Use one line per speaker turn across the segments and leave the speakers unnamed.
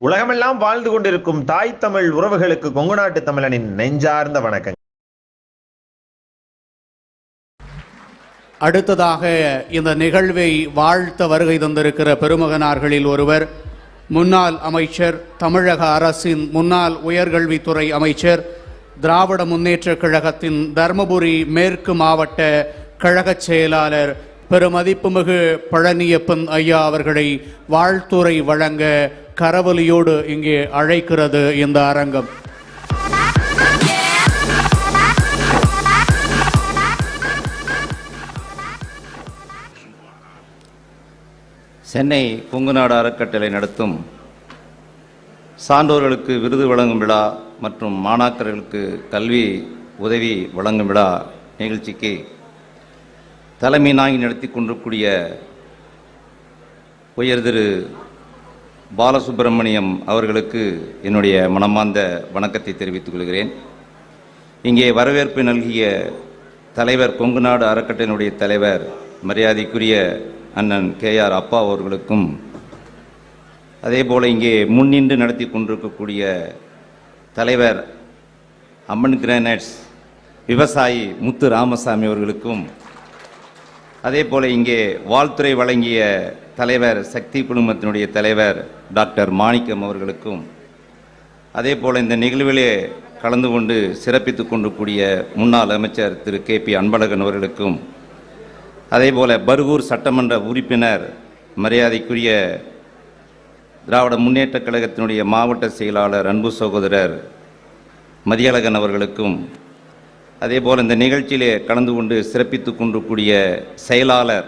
உலகமெல்லாம் வாழ்ந்து கொண்டிருக்கும் தாய் தமிழ் உறவுகளுக்கு கொங்கு நாட்டு தமிழனின் நெஞ்சார்ந்த வணக்கம்
அடுத்ததாக இந்த நிகழ்வை வாழ்த்த வருகை தந்திருக்கிற பெருமகனார்களில் ஒருவர் முன்னாள் அமைச்சர் தமிழக அரசின் முன்னாள் உயர்கல்வித்துறை அமைச்சர் திராவிட முன்னேற்றக் கழகத்தின் தர்மபுரி மேற்கு மாவட்ட கழகச் செயலாளர் பெருமதிப்புமிகு பழனியப்பன் ஐயா அவர்களை வாழ்த்துரை வழங்க கரவலியோடு இங்கே அழைக்கிறது இந்த அரங்கம்.
சென்னை கொங்குநாடு அறக்கட்டளை நடத்தும் சான்றோர்களுக்கு விருது வழங்கும் விழா மற்றும் மாணாக்கர்களுக்கு கல்வி உதவி வழங்கும் விழா நிகழ்ச்சிக்கு தலைமை நாங்கி நடத்தி கொண்டிருக்கூடிய உயர் திரு பாலசுப்பிரமணியம் அவர்களுக்கு என்னுடைய மனமார்ந்த வணக்கத்தை தெரிவித்துக் கொள்கிறேன். இங்கே வரவேற்பு நல்கிய தலைவர் கொங்குநாடு அறக்கட்டளையினுடைய தலைவர் மரியாதைக்குரிய அண்ணன் கே ஆர் அப்பா அவர்களுக்கும் அதே போல் இங்கே முன்னின்று நடத்தி கொண்டிருக்கக்கூடிய தலைவர் அம்மன் கிரானைட்ஸ் விவசாயி முத்து ராமசாமி அவர்களுக்கும் அதே போல் இங்கே வாழ்த்துறை வழங்கிய தலைவர் சக்தி குழுமத்தினுடைய தலைவர் டாக்டர் மாணிக்கம் அவர்களுக்கும் அதே போல் இந்த நிகழ்விலே கலந்து கொண்டு சிறப்பித்துக் கொண்டிருக்கூடிய முன்னாள் அமைச்சர் திரு கே பி அன்பழகன் அவர்களுக்கும் அதே போல பர்கூர் சட்டமன்ற உறுப்பினர் மரியாதைக்குரிய திராவிட முன்னேற்றக் கழகத்தினுடைய மாவட்ட செயலாளர் அன்பு சகோதரர் மதியழகன் அவர்களுக்கும் அதே போல் இந்த நிகழ்ச்சியிலே கலந்து கொண்டு சிறப்பித்துக் கொண்டிருக்கூடிய செயலாளர்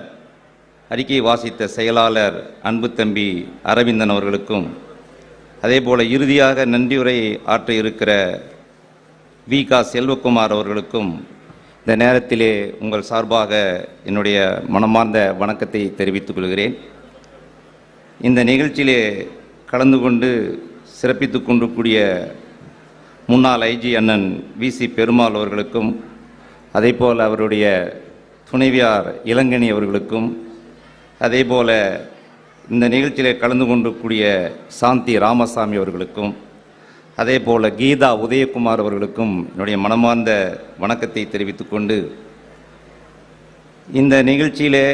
அறிக்கை வாசித்த செயலாளர் அன்பு தம்பி அரவிந்தன் அவர்களுக்கும் அதே போல் இறுதியாக நன்றியுரை ஆற்ற இருக்கிற வி கா செல்வகுமார் அவர்களுக்கும் இந்த நேரத்திலே உங்கள் சார்பாக என்னுடைய மனமார்ந்த வணக்கத்தை தெரிவித்துக் கொள்கிறேன். இந்த நிகழ்ச்சியிலே கலந்து கொண்டு சிறப்பித்துக் கொண்டிருக்கூடிய முன்னாள் ஐஜி அண்ணன் வி சி பெருமாள் அவர்களுக்கும் அதேபோல் அவருடைய துணைவியார் இளங்கனி அவர்களுக்கும் அதேபோல் இந்த நிகழ்ச்சியில் கலந்து கொண்டிருக்கூடிய சாந்தி ராமசாமி அவர்களுக்கும் அதே போல் கீதா உதயகுமார் அவர்களுக்கும் என்னுடைய மனமார்ந்த வணக்கத்தை தெரிவித்துக்கொண்டு இந்த நிகழ்ச்சியிலே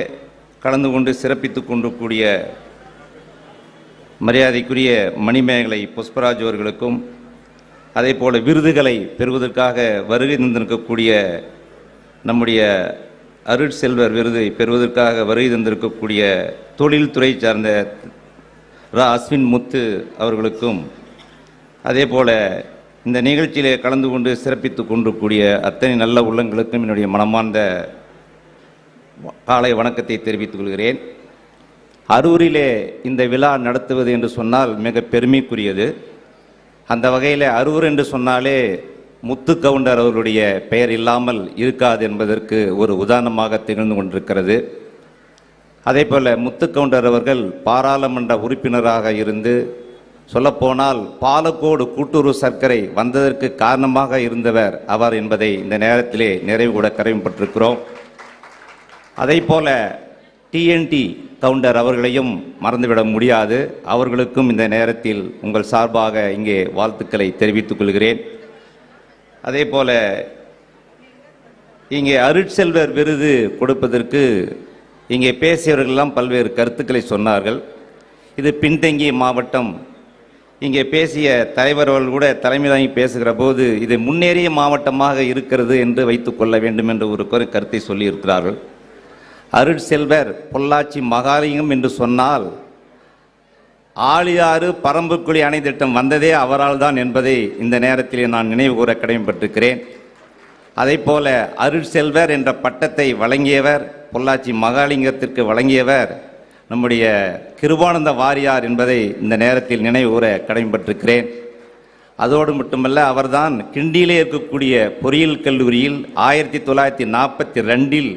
கலந்து கொண்டு சிறப்பித்து கொண்டிருக்கூடிய மரியாதைக்குரிய மணிமேகலை புஷ்பராஜ் அவர்களுக்கும் அதே போல விருதுகளை பெறுவதற்காக வருகை தந்திருக்கக்கூடிய நம்முடைய அருட்செல்வர் விருதை பெறுவதற்காக வருகை தந்திருக்கக்கூடிய தொழில்துறை சார்ந்த ரா அஸ்வின் முத்து அவர்களுக்கும் அதே போல இந்த நிகழ்ச்சியிலே கலந்து கொண்டு சிறப்பித்துக் கொண்டிருக்கூடிய அத்தனை நல்ல உள்ளங்களுக்கும் என்னுடைய மனமார்ந்த காலை வணக்கத்தை தெரிவித்துக் கொள்கிறேன். அரூரிலே இந்த விழா நடத்துவது என்று சொன்னால் மிக பெருமைக்குரியது. அந்த வகையில் அரூர் என்று சொன்னாலே முத்து கவுண்டர் அவருடைய பெயர் இல்லாமல் இருக்காது என்பதற்கு ஒரு உதாரணமாக திகழ்ந்து கொண்டிருக்கிறது. அதே போல் முத்து கவுண்டர் அவர்கள் பாராளுமன்ற உறுப்பினராக இருந்து சொல்லப்போனால் பாலக்கோடு கூட்டுறவு சர்க்கரை வந்ததற்கு காரணமாக இருந்தவர் அவர் என்பதை இந்த நேரத்திலே நிறைவு கூட கடமைப்பட்டிருக்கிறோம் அதே போல் டிஎன்டி கவுண்டர் அவர்களையும் மறந்துவிட முடியாது. அவர்களுக்கும் இந்த நேரத்தில் உங்கள் சார்பாக இங்கே வாழ்த்துக்களை தெரிவித்துக் கொள்கிறேன். அதே போல இங்கே அருட்செல்வர் விருது கொடுப்பதற்கு இங்கே பேசியவர்களெல்லாம் பல்வேறு கருத்துக்களை சொன்னார்கள். இது பின்தங்கிய மாவட்டம். இங்கே பேசிய தலைவர்கள் கூட தலைமை தாங்கி பேசுகிற போது இது முன்னேறிய மாவட்டமாக இருக்கிறது என்று வைத்துக் கொள்ள வேண்டும் என்று ஒரு கருத்தை சொல்லியிருக்கிறார்கள். அருட்செல்வர் பொள்ளாச்சி மகாலிங்கம் என்று சொன்னால் ஆழியாறு பரம்புக்குழி அணை திட்டம் வந்ததே அவரால் தான் என்பதை இந்த நேரத்திலே நான் நினைவு கூற கடமைப்பட்டிருக்கிறேன். அதே போல அருட்செல்வர் என்ற பட்டத்தை வழங்கியவர் பொள்ளாச்சி மகாலிங்கத்திற்கு வழங்கியவர் நம்முடைய கிருபானந்த வாரியார் என்பதை இந்த நேரத்தில் நினைவு கூற கடமைப்பட்டிருக்கிறேன். அதோடு மட்டுமல்ல அவர்தான் கிண்டியிலே இருக்கக்கூடிய பொறியியல் கல்லூரியில் ஆயிரத்தி தொள்ளாயிரத்தி நாற்பத்தி ரெண்டில்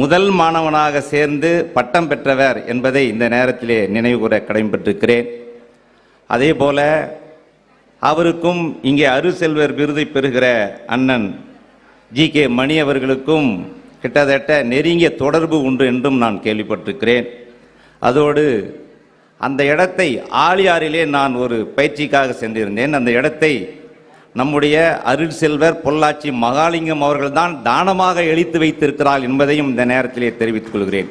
முதல் மாணவனாக சேர்ந்து பட்டம் பெற்றவர் என்பதை இந்த நேரத்திலே நினைவு கூற கடமைப்பட்டிருக்கிறேன் அதே போல அவருக்கும் இங்கே அருசெல்வர் விருதை பெறுகிற அண்ணன் ஜி கே மணி அவர்களுக்கும் கிட்டத்தட்ட நெருங்கிய தொடர்பு உண்டு என்றும் நான் கேள்விப்பட்டிருக்கிறேன். அதோடு அந்த இடத்தை ஆழியாரிலே நான் ஒரு பயிற்சிக்காக சென்றிருந்தேன். அந்த இடத்தை நம்முடைய அருள் செல்வர் பொள்ளாச்சி மகாலிங்கம் அவர்கள்தான் தானமாக எழுத்து வைத்திருக்கிறார் என்பதையும் இந்த நேரத்திலே தெரிவித்துக் கொள்கிறேன்.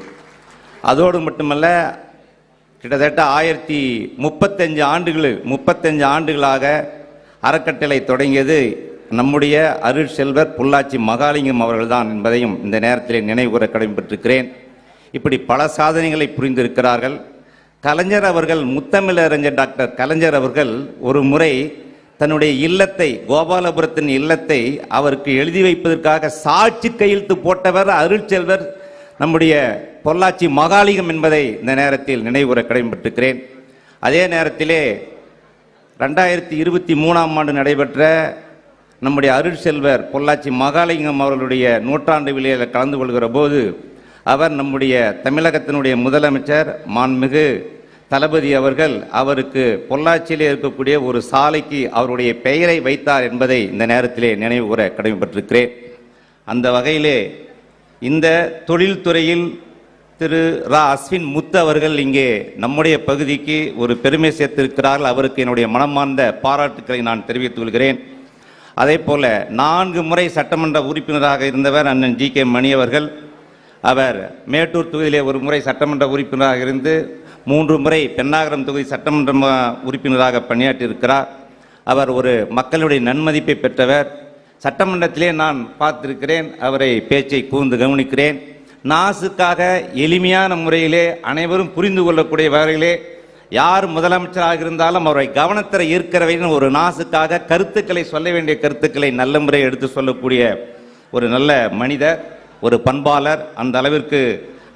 அதோடு மட்டுமல்ல கிட்டத்தட்ட ஆயிரத்தி முப்பத்தஞ்சு ஆண்டுகள் முப்பத்தஞ்சு ஆண்டுகளாக அறக்கட்டளை தொடங்கியது நம்முடைய அருள் செல்வர் பொள்ளாச்சி மகாலிங்கம் அவர்கள்தான் என்பதையும் இந்த நேரத்திலே நினைவுகூர கடமைப்பட்டிருக்கிறேன். இப்படி பல சாதனைகளை புரிந்திருக்கிறார்கள். கலைஞர் அவர்கள் முத்தமிழறிஞர் டாக்டர் கலைஞர் அவர்கள் ஒரு முறை தன்னுடைய இல்லத்தை கோபாலபுரத்தின் இல்லத்தை அவருக்கு எழுதி வைப்பதற்காக சாட்சி கையெழுத்து போட்டவர் அருள்செல்வர் நம்முடைய பொள்ளாச்சி மகாலிங்கம் என்பதை இந்த நேரத்தில் நினைவுற கடமைப்பட்டிருக்கிறேன். அதே நேரத்திலே ரெண்டாயிரத்தி இருபத்தி மூணாம் ஆண்டு நடைபெற்ற நம்முடைய அருட்செல்வர் பொள்ளாச்சி மகாலிங்கம் அவர்களுடைய நூற்றாண்டு விழாவில் கலந்து கொள்கிற போது அவர் நம்முடைய தமிழகத்தினுடைய முதலமைச்சர் மான்மிகு தளபதி அவர்கள் அவருக்கு பொள்ளாச்சியிலே இருக்கக்கூடிய ஒரு சாலைக்கு அவருடைய பெயரை வைத்தார் என்பதை இந்த நேரத்திலே நினைவு கூற கடமைப்பட்டிருக்கிறேன். அந்த வகையிலே இந்த தொழில்துறையில் திரு ரா. அஸ்வின் முத்து அவர்கள் இங்கே நம்முடைய பகுதிக்கு ஒரு பெருமை சேர்த்திருக்கிறார்கள். அவருக்கு என்னுடைய மனமார்ந்த பாராட்டுக்களை நான் தெரிவித்துக் கொள்கிறேன். அதே போல நான்கு முறை சட்டமன்ற உறுப்பினராக இருந்தவர் அண்ணன் ஜி கே மணி அவர்கள் அவர் மேட்டூர் தொகுதியிலே ஒரு முறை சட்டமன்ற உறுப்பினராக இருந்து மூன்று முறை பெண்ணாகரம் தொகுதி சட்டமன்ற உறுப்பினராக பணியாற்றியிருக்கிறார். அவர் ஒரு மக்களுடைய நன்மதிப்பை பெற்றவர். சட்டமன்றத்திலே நான் பார்த்திருக்கிறேன் அவரை பேச்சை கூர்ந்து கவனிக்கிறேன். நாசுக்காக எளிமையான முறையிலே அனைவரும் புரிந்து கொள்ளக்கூடிய வகையிலே யார் முதலமைச்சராக இருந்தாலும் அவரை கவனத்தில் ஈர்க்கிறவைன்னு ஒரு நாசுக்காக கருத்துக்களை சொல்ல வேண்டிய கருத்துக்களை நல்ல முறையை எடுத்து சொல்லக்கூடிய ஒரு நல்ல மனிதர். ஒரு பண்பாளர் அந்த அளவிற்கு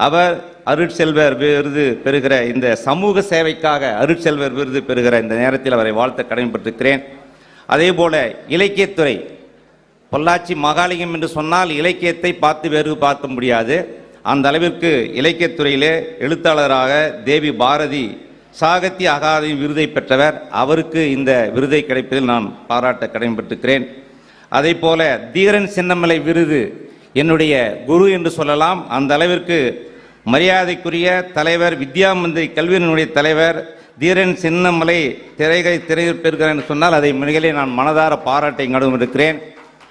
அவர் அருட்செல்வர் விருது பெறுகிற இந்த சமூக சேவைக்காக அருட்செல்வர் விருது பெறுகிற இந்த நேரத்தில் அவரை வாழ்த்த கடமைப்பட்டிருக்கிறேன். அதே போல இலக்கியத்துறை பொள்ளாச்சி மகாலிங்கம் என்று சொன்னால் இலக்கியத்தை பார்த்து வேறு பார்க்க முடியாது. அந்த அளவிற்கு இலக்கியத்துறையிலே எழுத்தாளராக தேவி பாரதி சாகித்ய அகாதமி விருதை பெற்றவர். அவருக்கு இந்த விருதை கிடைப்பதில் நான் பாராட்ட கடமைப்பட்டிருக்கிறேன். அதே போல தீரன் சின்னமலை விருது என்னுடைய குரு என்று சொல்லலாம். அந்த அளவிற்கு மரியாதைக்குரிய தலைவர் வித்யா மந்திரி கல்வியினுடைய தலைவர் தீரன் சின்னமலை திரைகை திரைப்பெறுகிறார் என்று சொன்னால் அதை மிகலே நான் மனதார பாராட்டை கடும் இருக்கிறேன்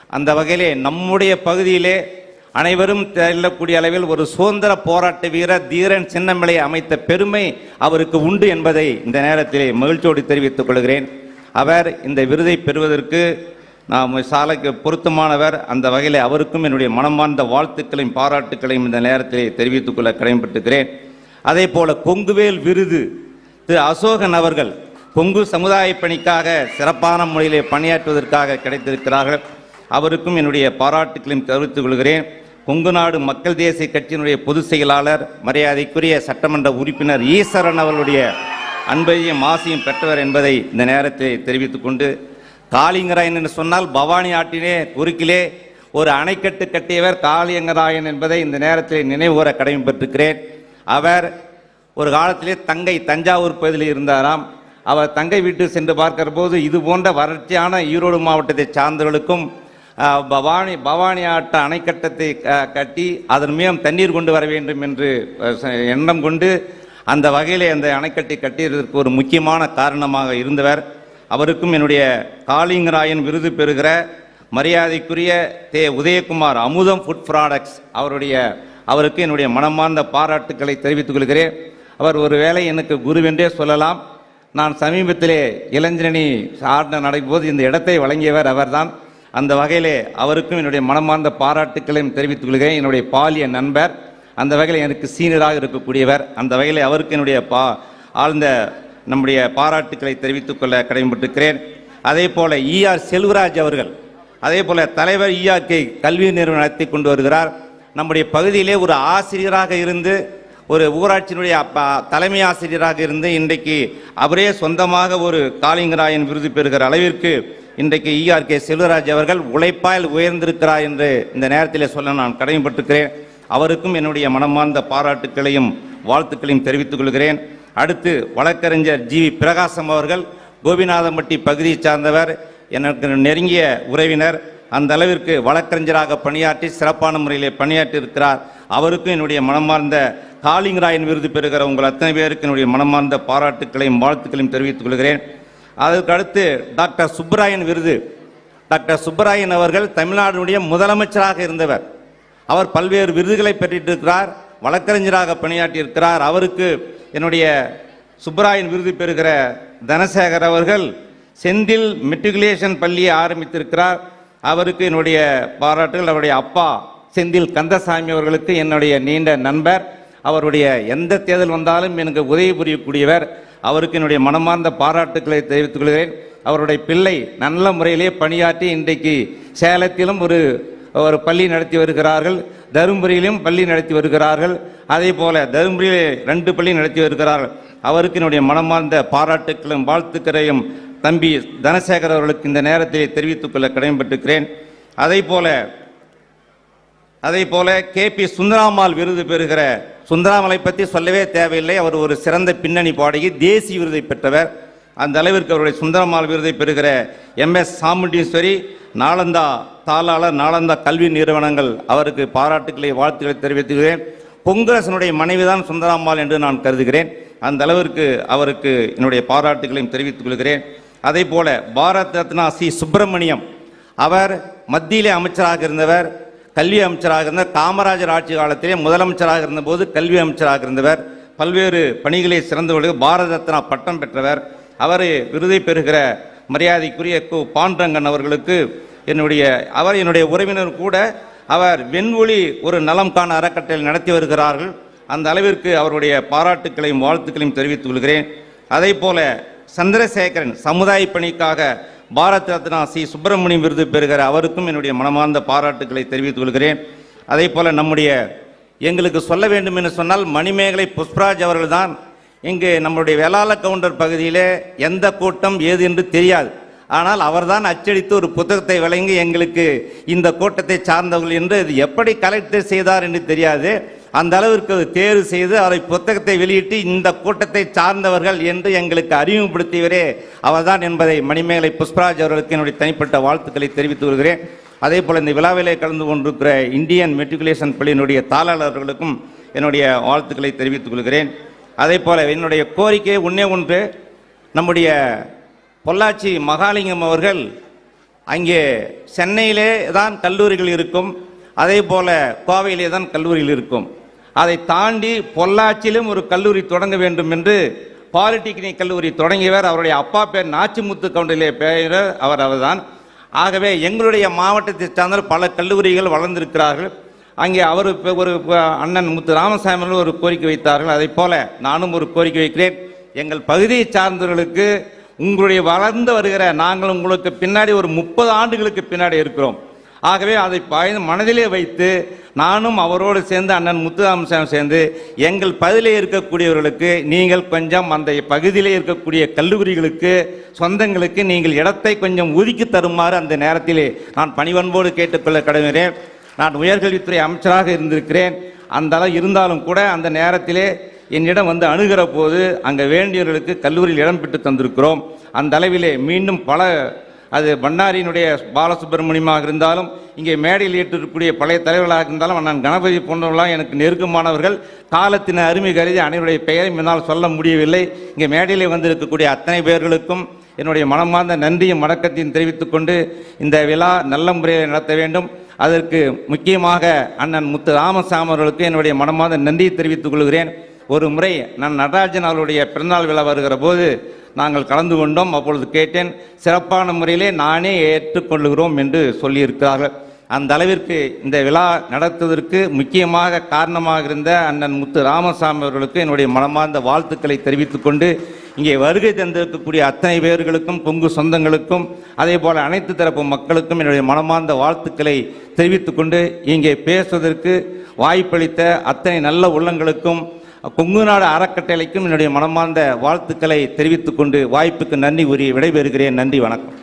அந்த வகையிலே நம்முடைய பகுதியிலே அனைவரும் செல்லக்கூடிய அளவில் ஒரு சுதந்திர போராட்ட வீரர் தீரன் சின்னமலை அமைத்த பெருமை அவருக்கு உண்டு என்பதை இந்த நேரத்திலே மகிழ்ச்சியோடு தெரிவித்துக் கொள்கிறேன். அவர் இந்த விருதை பெறுவதற்கு நாம் சாலைக்கு பொருத்தமானவர். அந்த வகையில் அவருக்கும் என்னுடைய மனமார்ந்த வாழ்த்துக்களையும் பாராட்டுக்களையும் இந்த நேரத்திலே தெரிவித்துக் கொள்ள கடமைப்பட்டிருக்கிறேன். அதே போல கொங்குவேல் விருது திரு அசோகன் அவர்கள் கொங்கு சமுதாய பணிக்காக சிறப்பான முறையிலே பணியாற்றுவதற்காக கிடைத்திருக்கிறார்கள். அவருக்கும் என்னுடைய பாராட்டுக்களையும் தெரிவித்துக் கொள்கிறேன். கொங்கு நாடு மக்கள் தேசிய கட்சியினுடைய பொதுச் செயலாளர் மரியாதைக்குரிய சட்டமன்ற உறுப்பினர் ஈஸ்வரன் அவர்களுடைய அன்பையும் ஆசையும் பெற்றவர் என்பதை இந்த நேரத்தில் தெரிவித்துக் கொண்டு காளிங்கராயன் என்று சொன்னால் பவானி ஆட்டினே குறுக்கிலே ஒரு அணைக்கட்டு கட்டியவர் காளியங்கராயன் என்பதை இந்த நேரத்தில் நினைவுகூர கடமைப்பட்டிருக்கிறேன். அவர் ஒரு காலத்திலே தங்கை தஞ்சாவூர் பகுதியில் இருந்தாராம். அவர் தங்கை வீட்டு சென்று பார்க்கிற போது இது போன்ற வறட்சியான ஈரோடு மாவட்டத்தை சார்ந்தவர்களுக்கும் பவானி பவானி ஆட்ட அணைக்கட்டத்தை க- கட்டி அதன் மூலம் தண்ணீர் கொண்டு வர வேண்டும் என்று எண்ணம் கொண்டு அந்த வகையிலே அந்த அணைக்கட்டை கட்டியதற்கு ஒரு முக்கியமான காரணமாக இருந்தவர். அவருக்கும் என்னுடைய காளிங்கராயன் விருது பெறுகிற மரியாதைக்குரிய தே உதயகுமார் அமுதம் ஃபுட் ப்ராடக்ட்ஸ் அவருடைய அவருக்கு என்னுடைய மனமார்ந்த பாராட்டுக்களை தெரிவித்துக் கொள்கிறேன். அவர் ஒருவேளை எனக்கு குருவென்றே சொல்லலாம். நான் சமீபத்திலே இளைஞரணி ஆடின நடக்கும்போது இந்த இடத்தை வழங்கியவர் அவர்தான். அந்த வகையிலே அவருக்கும் என்னுடைய மனமார்ந்த பாராட்டுக்களையும் தெரிவித்துக் கொள்கிறேன். என்னுடைய பாலிய நண்பர் அந்த வகையில் எனக்கு சீனியராக இருக்கக்கூடியவர். அந்த வகையில் அவருக்கு என்னுடைய பா ஆழ்ந்த நம்முடைய பாராட்டுக்களை தெரிவித்துக் கொள்ள கடமைப்பட்டிருக்கிறேன். அதே போல ஈஆர் செல்வராஜ் அவர்கள் அதே போல தலைவர் ஈஆர்கே கல்வி நிறுவனம் நடத்தி கொண்டு வருகிறார். நம்முடைய பகுதியிலே ஒரு ஆசிரியராக இருந்து ஒரு ஊராட்சியினுடைய தலைமை ஆசிரியராக இருந்து இன்றைக்கு அவரே சொந்தமாக ஒரு காளிங்கராயன் விருது பெறுகிற அளவிற்கு இன்றைக்கு ஈஆர்கே செல்வராஜ் அவர்கள் உழைப்பால் உயர்ந்திருக்கிறார் என்று இந்த நேரத்தில் சொல்ல நான் கடமைப்பட்டிருக்கிறேன். அவருக்கும் என்னுடைய மனமார்ந்த பாராட்டுக்களையும் வாழ்த்துக்களையும் தெரிவித்துக் கொள்கிறேன். அடுத்து வழக்கறிஞர் ஜி வி பிரகாசம் அவர்கள் கோபிநாதம்பட்டி பகுதியைச் சார்ந்தவர் எனக்கு நெருங்கிய உறவினர் அந்த அளவிற்கு வழக்கறிஞராக பணியாற்றி சிறப்பான முறையிலே பணியாற்றி இருக்கிறார் அவருக்கும் என்னுடைய மனமார்ந்த காளிங்கராயன் விருது பெறுகிற உங்கள் அத்தனை பேருக்கு என்னுடைய மனமார்ந்த பாராட்டுக்களையும் வாழ்த்துக்களையும் தெரிவித்துக் கொள்கிறேன். அதற்கு அடுத்து டாக்டர் சுப்பராயன் விருது. டாக்டர் சுப்பராயன் அவர்கள் தமிழ்நாடுடைய முதலமைச்சராக இருந்தவர். அவர் பல்வேறு விருதுகளை பெற்றிருக்கிறார். வழக்கறிஞராக பணியாற்றியிருக்கிறார். அவருக்கு என்னுடைய சுப்பராயன் விருது பெறுகிற தனசேகர் அவர்கள் செந்தில் மெட்ரிகுலேஷன் பள்ளியை ஆரம்பித்திருக்கிறார். அவருக்கு என்னுடைய பாராட்டுகள். அவருடைய அப்பா செந்தில் கந்தசாமி அவர்களுக்கு என்னுடைய நீண்ட நண்பர். அவருடைய எந்த தேர்தல் வந்தாலும் எனக்கு உதவி புரியக்கூடியவர். அவருக்கு என்னுடைய மனமார்ந்த பாராட்டுக்களை தெரிவித்துக் கொள்கிறேன். அவருடைய பிள்ளை நல்ல முறையிலே பணியாற்றி இன்றைக்கு சேலத்திலும் ஒரு ஒரு பள்ளி நடத்தி வருகிறார்கள் தருமபுரியிலும் பள்ளி நடத்தி வருகிறார்கள். அதே போல தருமபுரியிலே ரெண்டு பள்ளி நடத்தி வருகிறார்கள். அவருக்கு என்னுடைய மனமார்ந்த பாராட்டுக்களும் வாழ்த்துக்களையும் தம்பி தனசேகர் அவர்களுக்கு இந்த நேரத்தில் தெரிவித்துக் கொள்ள கடமைப்பட்டிருக்கிறேன். அதே போல அதே போல கே பி சுந்தராமால் விருது பெறுகிற சுந்தராமலை பற்றி சொல்லவே தேவையில்லை. அவர் ஒரு சிறந்த பின்னணி பாடகி தேசிய விருதை பெற்றவர். அந்த அளவிற்கு அவருடைய சுந்தரமால் விருதை பெறுகிற எம் எஸ் சாமுண்டீஸ்வரி நாளந்தா தாளாளர் நாளந்தா கல்வி நிறுவனங்கள் அவருக்கு பாராட்டுக்களை வாழ்த்துக்களை தெரிவித்துகிறேன். பொங்கரசனுடைய மனைவிதான் சுந்தராம்பாள் என்று நான் கருதுகிறேன். அந்த அளவிற்கு அவருக்கு என்னுடைய பாராட்டுகளையும் தெரிவித்துக் கொள்கிறேன். அதே போல பாரத் ரத்னா சி. சுப்பிரமணியம் அவர் மத்தியிலே அமைச்சராக இருந்தவர் கல்வி அமைச்சராக இருந்த காமராஜர் ஆட்சி காலத்திலே முதலமைச்சராக இருந்தபோது கல்வி அமைச்சராக இருந்தவர் பல்வேறு பணிகளை சிறந்தவர்களுக்கு பாரத ரத்னா பட்டம் பெற்றவர். அவர் விருதை பெறுகிற மரியாதைக்குரிய கு. பாண்டரங்கன் அவர்களுக்கு என்னுடைய அவர் என்னுடைய உறவினர் கூட அவர் வெண்ஒளி ஒரு நலம் காண அறக்கட்டளை நடத்தி வருகிறார்கள். அந்த அளவிற்கு அவருடைய பாராட்டுக்களையும் வாழ்த்துக்களையும் தெரிவித்துக் கொள்கிறேன். அதே போல சந்திரசேகரன் சமுதாய பணிக்காக பாரத் ரத்னா சி. சுப்பிரமணியம் விருது பெறுகிற அவருக்கும் என்னுடைய மனமார்ந்த பாராட்டுக்களை தெரிவித்துக் கொள்கிறேன். அதே போல நம்முடைய எங்களுக்கு சொல்ல வேண்டும் என்று சொன்னால் மணிமேகலை புஷ்பராஜ் அவர்கள்தான். இங்கு நம்முடைய வேளாள கவுண்டர் பகுதியிலே எந்த கூட்டம் ஏது என்று தெரியாது. ஆனால் அவர்தான் அச்சடித்து ஒரு புத்தகத்தை வழங்கி எங்களுக்கு இந்த கூட்டத்தை சார்ந்தவர்கள் என்று இது எப்படி கலெக்டர் செய்தார் என்று தெரியாது. அந்த அளவிற்கு அது தேர்வு செய்து அவரை புத்தகத்தை வெளியிட்டு இந்த கூட்டத்தை சார்ந்தவர்கள் என்று எங்களுக்கு அறிமுகப்படுத்தியவரே அவர்தான் என்பதை மணிமேகலை புஷ்பராஜ் அவர்களுக்கு என்னுடைய தனிப்பட்ட வாழ்த்துக்களை தெரிவித்து வருகிறேன் அதே போல் இந்த விழாவிலே கலந்து கொண்டிருக்கிற இந்தியன் மெட்ரிகுலேஷன் பள்ளியினுடைய தாளாளர்களுக்கும் என்னுடைய வாழ்த்துக்களை தெரிவித்துக் கொள்கிறேன். அதே போல என்னுடைய கோரிக்கை ஒன்றே ஒன்று நம்முடைய பொள்ளாச்சி மகாலிங்கம் அவர்கள் அங்கே சென்னையிலே தான் கல்லூரிகள் இருக்கும். அதே போல கோவையிலே தான் கல்லூரிகள் இருக்கும். அதை தாண்டி பொள்ளாச்சியிலும் ஒரு கல்லூரி தொடங்க வேண்டும் என்று பாலிடெக்னிக் கல்லூரி தொடங்கியவர் அவருடைய அப்பா பேர் நாச்சிமுத்து கவுண்டிலே பெயர் அவர் அவர்தான். ஆகவே எங்களுடைய மாவட்டத்தை சார்ந்த பல கல்லூரிகள் வளர்ந்திருக்கிறார்கள். அங்கே அவர் ஒரு அண்ணன் முத்து ராமசாமி ஒரு கோரிக்கை வைத்தார்கள். அதை போல நானும் ஒரு கோரிக்கை வைக்கிறேன். எங்கள் பகுதியை சார்ந்தவர்களுக்கு உங்களுடைய வளர்ந்து வருகிற நாங்கள் உங்களுக்கு பின்னாடி ஒரு முப்பது ஆண்டுகளுக்கு பின்னாடி இருக்கிறோம். ஆகவே அதை பாய்ந்து மனதிலே வைத்து நானும் அவரோடு சேர்ந்து அண்ணன் முத்துராமசாமி சேர்ந்து எங்கள் பகுதியிலே இருக்கக்கூடியவர்களுக்கு நீங்கள் கொஞ்சம் அந்த பகுதியிலே இருக்கக்கூடிய கல்லூரிகளுக்கு சொந்தங்களுக்கு நீங்கள் இடத்தை கொஞ்சம் ஒதுக்கி தருமாறு அந்த நேரத்திலே நான் பணிவன்போடு கேட்டுக்கொள்ள கடவுகிறேன் நான் உயர்கல்வித்துறை அமைச்சராக இருந்திருக்கிறேன். அந்த அளவு இருந்தாலும் கூட அந்த நேரத்திலே என்னிடம் வந்து அணுகிற போது அங்கே வேண்டியவர்களுக்கு கல்லூரியில் இடம் பெற்று தந்திருக்கிறோம். அந்த அளவிலே மீண்டும் பல அது பண்ணாரியினுடைய பாலசுப்ரமணியமாக இருந்தாலும் இங்கே மேடையில் ஏற்றிருக்கக்கூடிய பழைய தலைவர்களாக இருந்தாலும் நான் கணபதி போன்றவர்களாக எனக்கு நெருக்கமானவர்கள் காலத்தின் அருமை கருதி அனைவருடைய பெயரையும் என்னால் சொல்ல முடியவில்லை. இங்கே மேடையில் வந்திருக்கக்கூடிய அத்தனை பேர்களுக்கும் என்னுடைய மனமார்ந்த நன்றியும் வணக்கத்தையும் தெரிவித்துக் கொண்டு இந்த விழா நல்ல முறையில் நடத்த வேண்டும். அதற்கு முக்கியமாக அண்ணன் முத்து ராமசாமி அவர்களுக்கு என்னுடைய மனமார்ந்த நன்றியை தெரிவித்துக் கொள்கிறேன். ஒரு முறை நான் நடராஜன் அவருடைய பிறந்தநாள் விழா வருகிற போது நாங்கள் கலந்து கொண்டோம். அப்பொழுது கேட்டேன் சிறப்பான முறையிலே நானே ஏற்றுக்கொள்கிறோம் என்று சொல்லியிருக்கிறார்கள். அந்த அளவிற்கு இந்த விழா நடத்துவதற்கு முக்கியமாக காரணமாக இருந்த அண்ணன் முத்து ராமசாமி அவர்களுக்கு என்னுடைய மனமார்ந்த வாழ்த்துக்களை தெரிவித்துக் கொண்டு இங்கே வருகை தந்திருக்கக்கூடிய அத்தனை பேர்களுக்கும் கொங்கு சொந்தங்களுக்கும் அதே போல அனைத்து தரப்பு மக்களுக்கும் என்னுடைய மனமார்ந்த வாழ்த்துக்களை தெரிவித்துக் கொண்டு இங்கே பேசுவதற்கு வாய்ப்பளித்த அத்தனை நல்ல உள்ளங்களுக்கும் கொங்கு நாடு அறக்கட்டளைக்கும் என்னுடைய மனமார்ந்த வாழ்த்துக்களை தெரிவித்துக் கொண்டு வாய்ப்புக்கு நன்றி கூறி விடைபெறுகிறேன். நன்றி வணக்கம்.